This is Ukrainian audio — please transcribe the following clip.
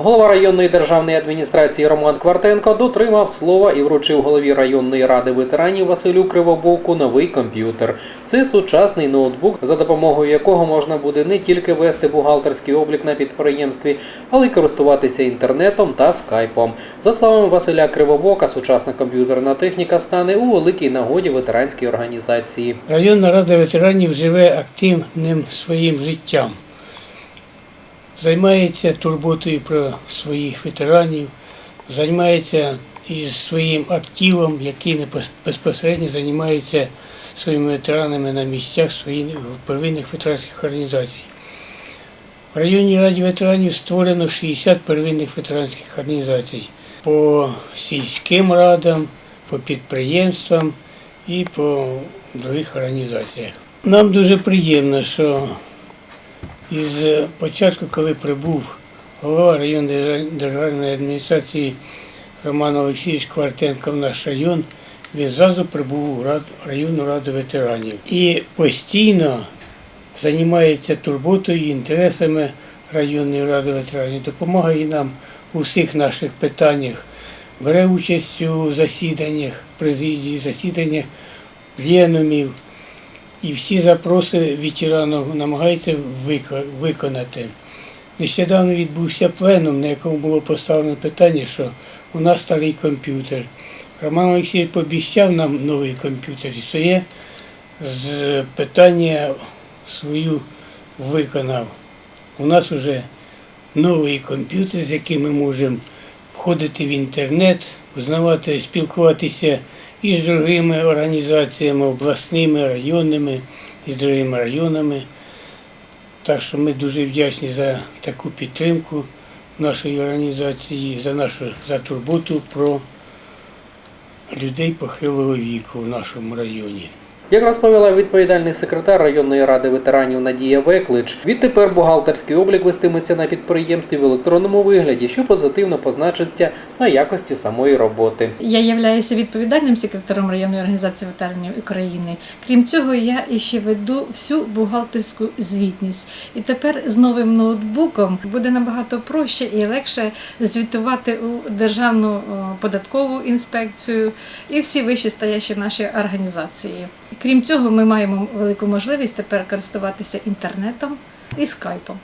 Голова районної державної адміністрації Роман Квартенко дотримав слова і вручив голові районної ради ветеранів Василю Кривобоку новий комп'ютер. Це сучасний ноутбук, за допомогою якого можна буде не тільки вести бухгалтерський облік на підприємстві, але й користуватися інтернетом та скайпом. За словами Василя Кривобока, сучасна комп'ютерна техніка стане у великій нагоді ветеранській організації. Районна рада ветеранів живе активним своїм життям, займається турботою про своїх ветеранів, займається із своїм активом, який безпосередньо займається своїми ветеранами на місцях своїх первинних ветеранських організацій. В районній раді ветеранів створено 60 первинних ветеранських організацій по сільським радам, по підприємствам і по других організаціях. Нам дуже приємно, що із початку, коли прибув голова районної державної адміністрації Роман Олексійович Квартенко в наш район, він зразу прибув у районну раду ветеранів. І постійно займається турботою і інтересами районної ради ветеранів, допомагає нам у всіх наших питаннях, бере участь у засіданнях, президії, засіданнях пленумів і всі запроси ветеранів намагається вика- виконати. Нещодавно відбувся пленум, на якому було поставлено питання, що у нас старий комп'ютер. Роман Олексійович пообіцяв нам новий комп'ютер і своє з питання свою виконав. У нас вже новий комп'ютер, з яким ми можемо входити в інтернет, узнавати, спілкуватися із другими організаціями, обласними, районними, і з другими районами. Так що ми дуже вдячні за таку підтримку нашої організації, за нашу за турботу про людей похилого віку в нашому районі. Як розповіла відповідальний секретар районної ради ветеранів Надія Веклич, відтепер бухгалтерський облік вестиметься на підприємстві в електронному вигляді, що позитивно позначиться на якості самої роботи. Я являюся відповідальним секретарем районної організації ветеранів України. Крім цього, я іще веду всю бухгалтерську звітність. І тепер з новим ноутбуком буде набагато проще і легше звітувати у Державну податкову інспекцію і всі вищі стоящі наші організації. Крім цього, ми маємо велику можливість тепер користуватися інтернетом і скайпом.